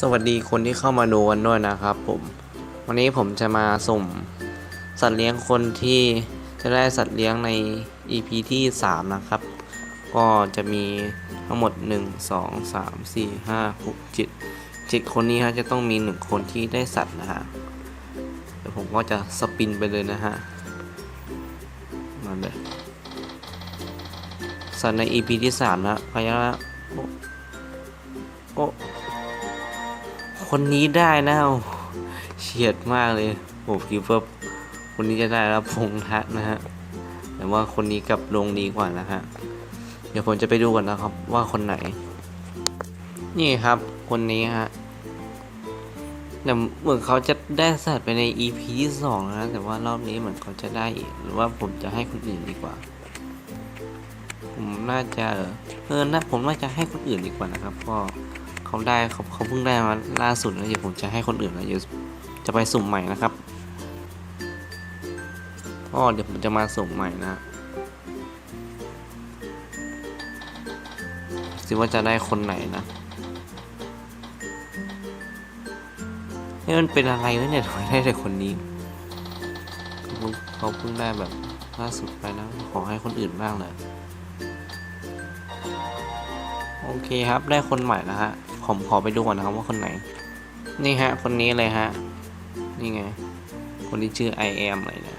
สวัสดีคนที่เข้ามาดูกันด้วยนะครับผม วันนี้ผมจะมาสุ่มสัตว์เลี้ยงคนที่จะได้สัตว์เลี้ยงใน EP ที่ 3 นะครับ ก็จะมีทั้งหมด 1 2 3 4 5 6 7 7 คนนี้ฮะจะต้องมี 1 คนที่ได้สัตว์นะฮะเดี๋ยวผมก็จะสปินไปเลยนะฮะมาเลยสัตว์ใน EP ที่ 3 นะพยาโอโอ้ คนนี้ได้นะเฉียดมากเลยผมคิดว่าคนนี้จะได้แล้วพงษ์ทัศนะฮะแต่ว่าคนนี้กับลงดีกว่านะฮะเดี๋ยวผมจะไปดูก่อนนะครับว่าคนไหน นี่ครับ คนนี้ฮะแต่เหมือนเขาจะได้สัตว์ไปใน EP ที่สองนะแต่ว่ารอบนี้เหมือนเขาจะได้อีกหรือว่าผมจะให้คนอื่นดีกว่า ผมน่าจะเออเออนะผมน่าจะให้คนอื่นดีกว่านะครับก็ เขาได้เขาเขาเพิ่งได้มาล่าสุดแล้วเดี๋ยวผมจะให้คนอื่นแล้วเดี๋ยวจะไปสุ่มใหม่นะครับก็เดี๋ยวผมจะมาสุ่มใหม่นะสิว่าจะได้คนไหนนะนี่มันเป็นอะไรวะเนี่ยทำไมได้แต่คนนี้เขาเพิ่งได้แบบล่าสุดไปแล้วขอให้คนอื่นบ้างเลยโอเคครับ ได้คนใหม่แล้วฮะ ผมขอไปดูก่อนนะครับว่าคนไหน นี่ฮะ คนนี้เลยฮะ นี่ไง คนที่ชื่อ I am อะไรนะ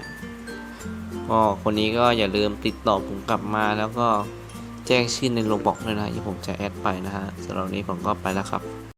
ก็คนนี้ก็อย่าลืมติดต่อผมกลับมาแล้วก็แจ้งชื่อในโลบอกด้วยนะที่ผมจะแอดไปนะฮะสำหรับนี้ผมก็ไปแล้วครับ